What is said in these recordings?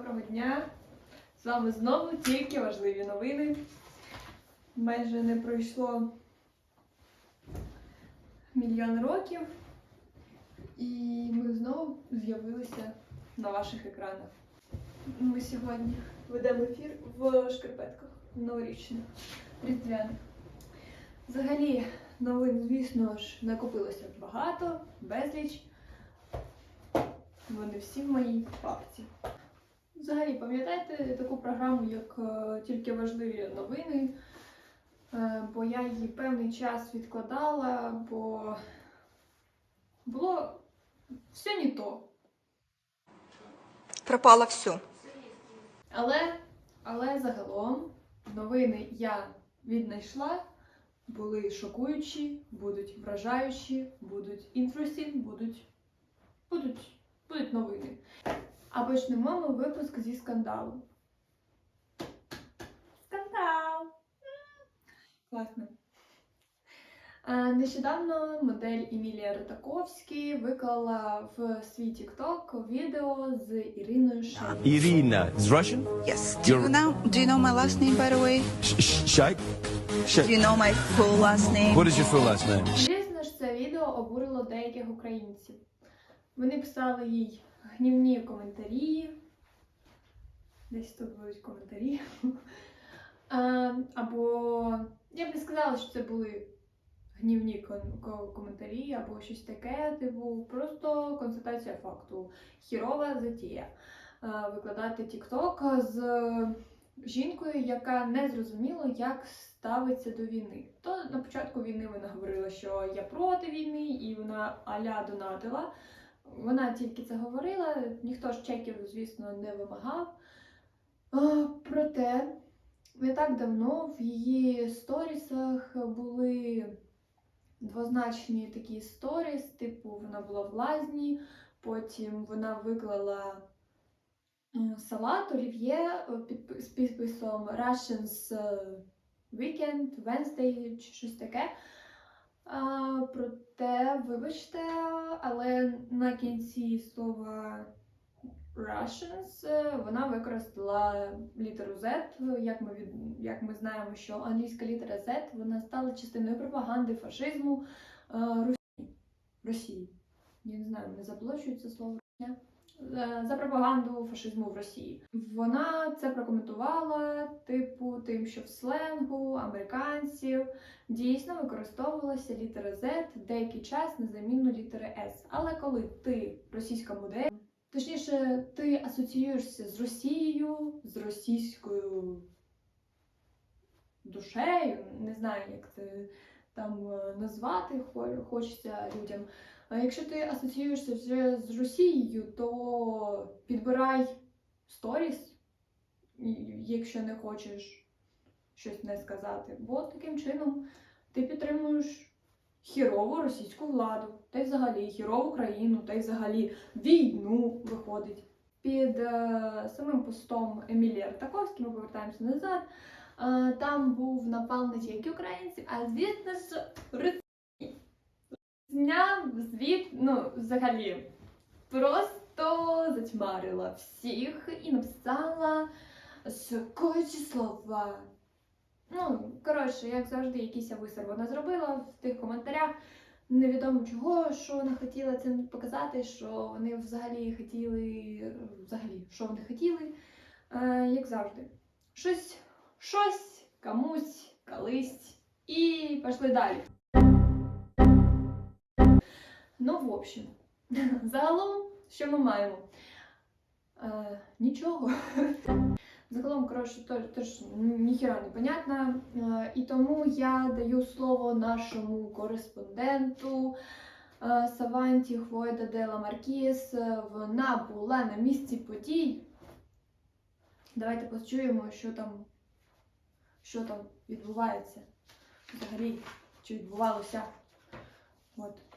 доброго дня! З вами знову тільки важливі новини. Майже не пройшло мільйон років, і ми знову з'явилися на ваших екранах. Ми сьогодні ведемо ефір в шкарпетках новорічних, різдвяних. Взагалі, новин, звісно ж, накопилося багато, безліч. Вони всі в моїй папці. Взагалі, пам'ятаєте таку програму, як е, тільки важливі новини? Е, бо я її певний час відкладала, бо було все не то. Пропало все. Але, але загалом новини я віднайшла, були шокуючі, будуть вражаючі, будуть інтрусі, будуть, будуть, будуть новини. А почнемо ми випуск зі скандалу. Скандал! Класно. Нещодавно модель Емілія Ротаковський виклала в свій TikTok відео з Іриною Шейк. Irina is Russian. Yes. Do you know? Do you know my last name, by the way? Sh- Do you know my full last name? What is your full last name? Звісно ж, це відео обурило деяких українців. Вони писали їй гнівні коментарі. Десь тут будуть коментарі. Або я б не сказала, що це були гнівні коментарі, або щось таке, типу, просто констатація факту. Хірова затія. Викладати TikTok з жінкою, яка не зрозуміла, як ставиться до війни. То на початку війни вона говорила, що я проти війни, і вона аля донатила. Вона тільки це говорила, ніхто ж чеків, звісно, не вимагав. Проте не так давно в її сторісах були двозначні такі сторіс, типу вона була в лазні, потім вона виклала салат олів'є е, з підписом Russians е, Weekend, Wednesday чи щось таке. А, проте, вибачте, але на кінці слова Russians вона використала літеру Z. Як ми, від, як ми знаємо, що англійська літера Z вона стала частиною пропаганди фашизму е, Росії. Росії. Я не знаю, не заплачують це слово Росія. Е, За пропаганду фашизму в Росії. Вона це прокоментувала, типу, тим, що в сленгу американців дійсно використовувалася літера Z деякий час на заміну літери S. Але коли ти російська модель, точніше, ти асоціюєшся з Росією, з російською душею, не знаю, як це там е, назвати хочеться людям. Якщо ти асоціюєшся вже з Росією, то підбирай сторіс, якщо не хочеш щось не сказати. Бо таким чином ти підтримуєш хірову російську владу, та й взагалі хірову країну, та й взагалі війну виходить. Під е, самим постом Емілії Артаковської, ми повертаємося назад. е, там був напал не тільки українців, а звісно ж. Зняв звіт, ну, взагалі, просто затьмарила всіх і написала шокуючі слова. Ну, коротше, як завжди, якийсь висер вона зробила в тих коментарях. Невідомо чого, що вона хотіла цим показати, що вони взагалі хотіли, взагалі, що вони хотіли, е, як завжди. Щось, щось, комусь, колись, і пішли далі. Ну, в общем, загалом, що ми маємо? Е, нічого. Загалом, коротше, теж, ніхіра не понятно. Е, І тому я даю слово нашому кореспонденту е, Саванті Хвойда Дела Маркіс. Вона була на місці подій. Давайте почуємо, що там, що там відбувається. Взагалі, що відбувалося. От.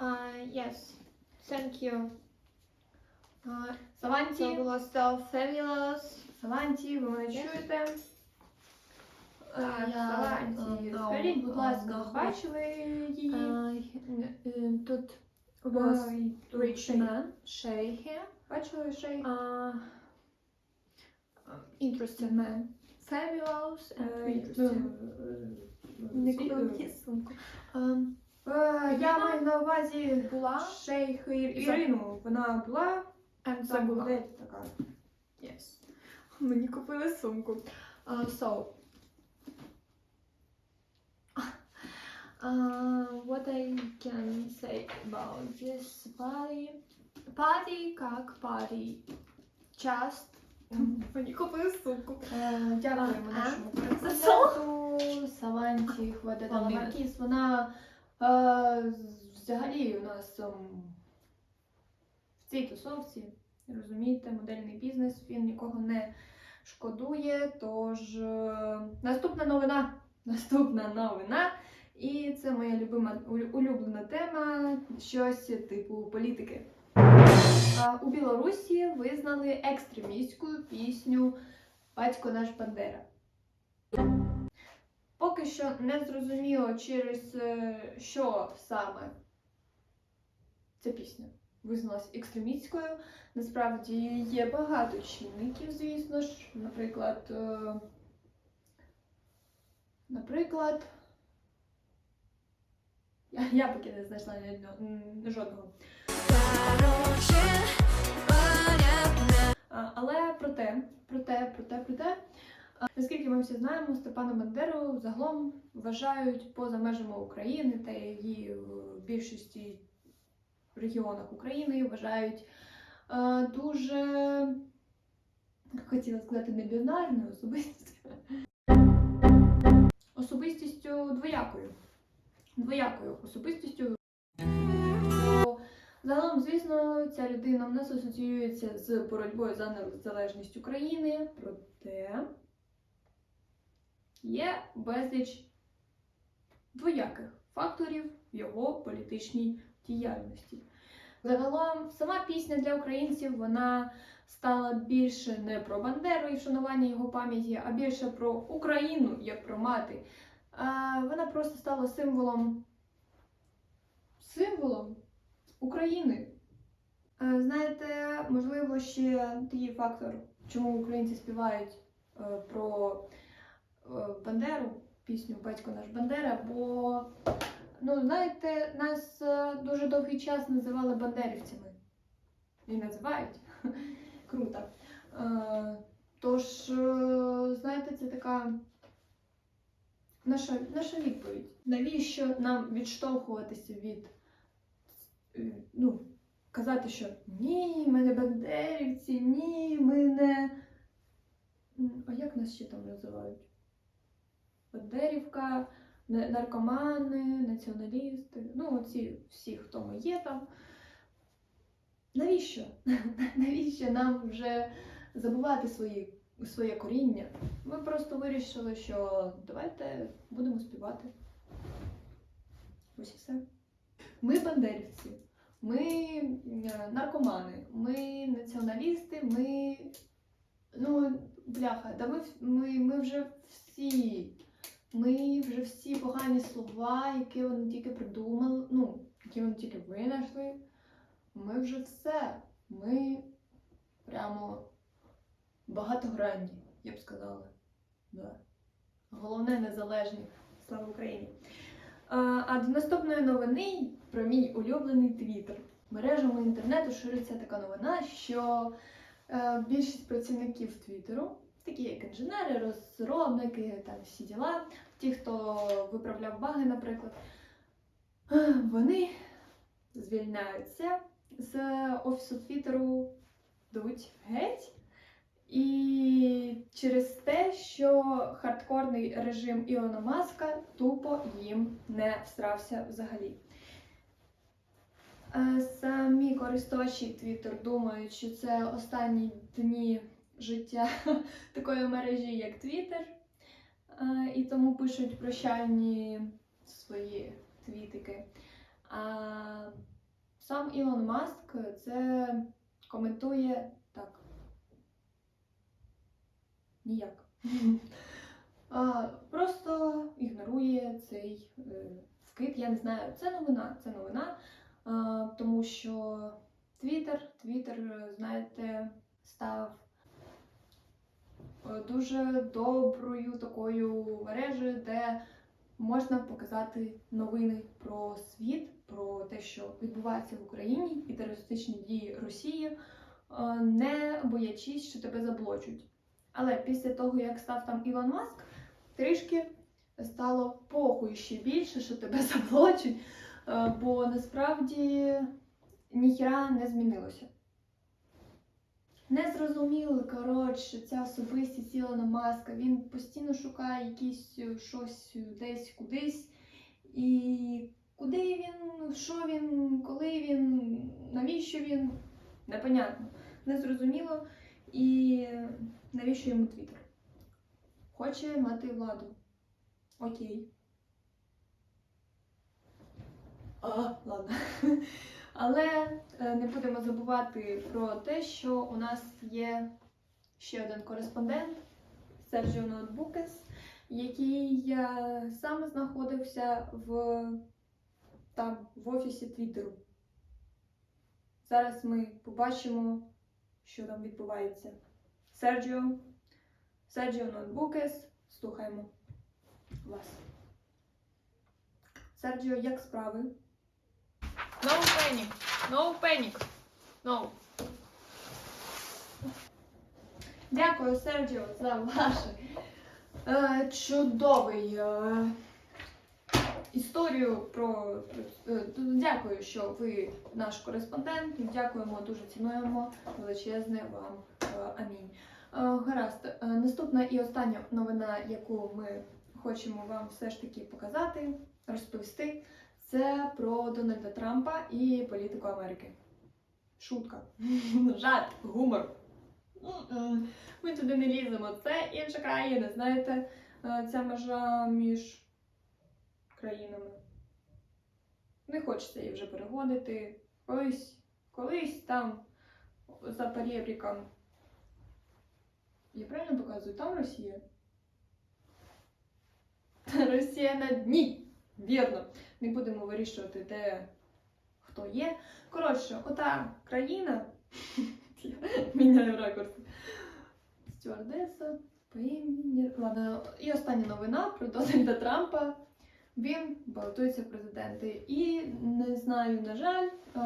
Uh, yes, thank you. Е, Саванті. Це було so fabulous. Саванті, ви мене чуєте? Е, Я, Саванті, е, no, скажіть, будь е, ласка, no. ви бачили її? Е, е, Тут was Uh, rich Shay. man. Shay here. Бачили Шей? Uh, interesting man. Fabulous and Е, interesting. ну, Не ці- купив е, ті сумку. Um, е, Я маю на увазі була Шейх Ір- Ірину. Вона була забула. така. Yes. Мені купили сумку. Uh, so, uh, what I can say about this party? Party как party. Just. Мені купили сумку. Е, Дякуємо А, нашому кореспонденту Саванті One minute. Вона е, взагалі у нас ем, в цій тусовці, розумієте, модельний бізнес, він нікого не шкодує. Тож е, наступна новина. Наступна новина. І це моя любима улюблена тема щось типу політики. У Білорусі визнали екстремістську пісню Батько наш Бандера. Поки що не зрозуміло, через е, що саме ця пісня визналась екстремістською. Насправді є багато чинників, звісно ж. Наприклад, е, наприклад, я, я поки не знайшла ні одного- м, жодного. А, Але проте, проте, проте, проте, а, наскільки ми всі знаємо, Степана Бандеру загалом вважають поза межами України та її в більшості регіонах України вважають е, дуже хотіла сказати не бінарною особистістю. Особистістю двоякою. Двоякою особистістю. Загалом, звісно, ця людина в нас асоціюється з боротьбою за незалежність України, проте є безліч двояких факторів в його політичній діяльності. Загалом, сама пісня для українців вона стала більше не про Бандеру і вшанування його пам'яті, а більше про Україну як про мати. А вона просто стала символом символом України. Е, Знаєте, можливо, ще такий фактор, чому українці співають е, про Бандеру, пісню Батько наш Бандера, бо, ну, знаєте, нас е, дуже довгий час називали бандерівцями. І називають. Круто. Е, Тож, е, знаєте, це така наша, наша відповідь. Навіщо нам відштовхуватися від е, ну, казати, що ні, ми не бандерівці, ні, ми не. А як нас ще там називають? Бандерівка, наркомани, націоналісти, ну, оці всі, хто ми є там. Навіщо? Навіщо нам вже забувати свої, своє коріння? Ми просто вирішили, що давайте будемо співати. Ось і все. Ми бандерівці, ми е, наркомани, ми націоналісти, ми. Ну, бляха, да ми, ми, ми вже всі. Ми вже всі погані слова, які вони тільки придумали, ну, які вони тільки винайшли. Ми вже все. Ми прямо багатогранні, я б сказала. Да. Головне незалежні. Слава Україні! А, до наступної новини про мій улюблений твіттер. Мережами інтернету шириться така новина, що е, більшість працівників Твіттеру, такі як інженери, розробники, там всі діла, ті, хто виправляв баги, наприклад, е, вони звільняються з офісу Твіттеру, йдуть геть. І через те, що хардкорний режим Ілона Маска тупо їм не всрався взагалі. Е, Самі користувачі Twitter думають, що це останні дні життя такої мережі, як Е, і тому пишуть прощальні свої твітики. А сам Ілон Маск це коментує так. Ніяк. А, просто ігнорує цей е, вкид. Я не знаю, це новина. Це новина. а, тому що Твіттер, Твіттер, знаєте, став дуже доброю такою мережею, де можна показати новини про світ, про те, що відбувається в Україні, і терористичні дії Росії, е, не боячись, що тебе заблочуть. Але після того, як став там Ілон Маск, трішки стало похуй ще більше, що тебе заблочуть, е, бо насправді ніхіра не змінилося. Не зрозуміло, коротше, ця особистість Ілона Маска. Він постійно шукає якісь е, щось десь кудись. І куди він, що він, коли він, навіщо він, непонятно, незрозуміло. І навіщо йому Твіттер? Хоче мати владу. Окей. А, ладно. Але е, не будемо забувати про те, що у нас є ще один кореспондент Серджіо Ноутбукес, який е, саме знаходився в, там, в офісі Твіттеру. Зараз ми побачимо, що там відбувається. Серджіо, Серджіо Ноутбукес, слухаємо вас. Серджіо, як справи? No panic. No panic. No. Дякую, Серджіо, за ваш е, чудовий е, історію про. е, дякую, що ви наш кореспондент. Дякуємо, дуже цінуємо. Величезне вам е, амінь. Е, гаразд, е, наступна і остання новина, яку ми хочемо вам все ж таки показати, розповісти, це про Дональда Трампа і політику Америки. Шутка. Жарт, гумор. Ми туди не ліземо. Це інша країна, знаєте, е, ця межа між країнами. Не хочеться її вже переходити. Колись, колись там за перебріком. Я правильно показую? Там Росія. Росія на дні. Вірно. Не будемо вирішувати, де хто є. Коротше, ота країна. Міняю ракурс. Стюардеса по імені. Ладно, і остання новина про Дональда Трампа. Він балотується в президенти. І не знаю, на жаль, е,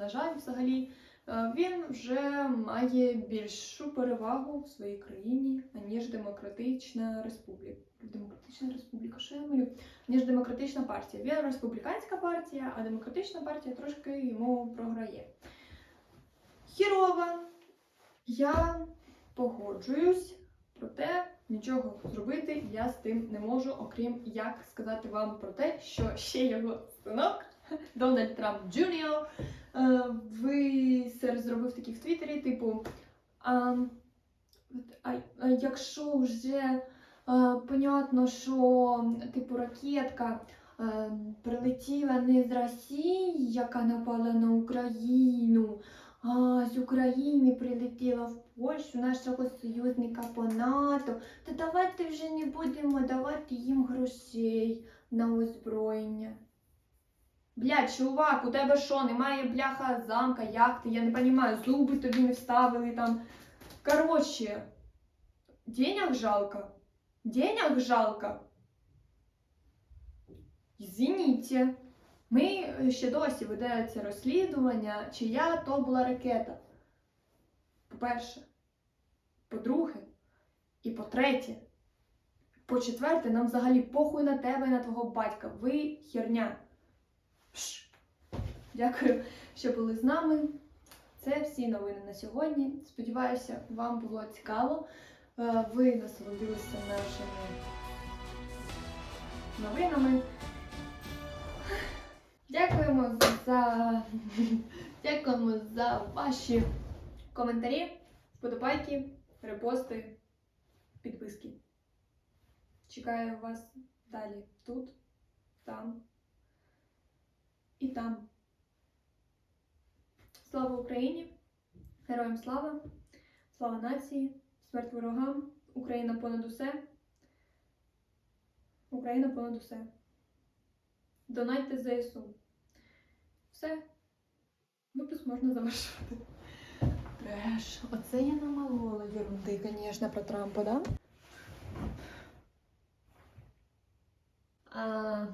на жаль, взагалі, він вже має більшу перевагу в своїй країні, аніж Демократична Республіка. Демократична Республіка, що я малю? Ніж Демократична партія. Він республіканська партія, а демократична партія трошки йому програє. Хірова. Я погоджуюсь, проте нічого зробити я з тим не можу, окрім як сказати вам про те, що ще його синок Дональд Трамп Джуніор е, висер зробив такі в Твіттері, типу. А, а, а якщо вже е, понятно, що типу ракетка е, прилетіла не з Росії, яка напала на Україну, а з України прилетіла в Польщу, нашого союзника по НАТО, то давайте вже не будемо давати їм грошей на озброєння. Блядь, чувак, у тебе що, немає бляха замка, яхти, я не розумію, зуби тобі не вставили там. Коротше, денег жалко. Денег жалко. Извините. Ми ще досі ведеться розслідування, чия то була ракета. По-перше. По-друге, і по-третє. По-четверте, нам взагалі похуй на тебе і на твого батька. Ви херня. Дякую, що були з нами. Це всі новини на сьогодні. Сподіваюся, вам було цікаво. Е, Ви насолодилися нашими новинами. Дякуємо за дякуємо за ваші коментарі, вподобайки, репости, підписки. Чекаю вас далі тут, там і там. Слава Україні! Героям слава! Слава нації! Смерть ворогам! Україна понад усе! Україна понад усе! Донайте ЗСУ. Все, Випуск можна завершувати. Треш. Оце я намалювала ерунди, звісно, про Трампа, да? А...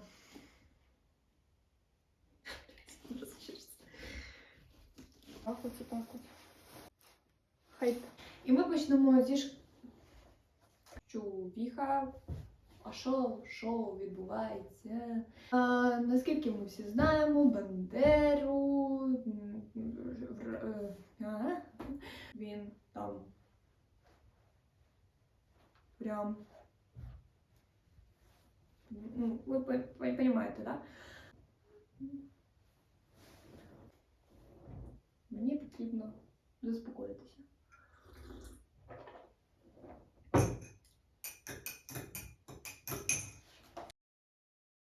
Так от, так. Хайп. І ми почнемо зі ш... А що, що відбувається? А, наскільки ми всі знаємо, Бандеру. Він там. Прям. Ну, ви розумієте, так? Да? Мені потрібно заспокоїтися.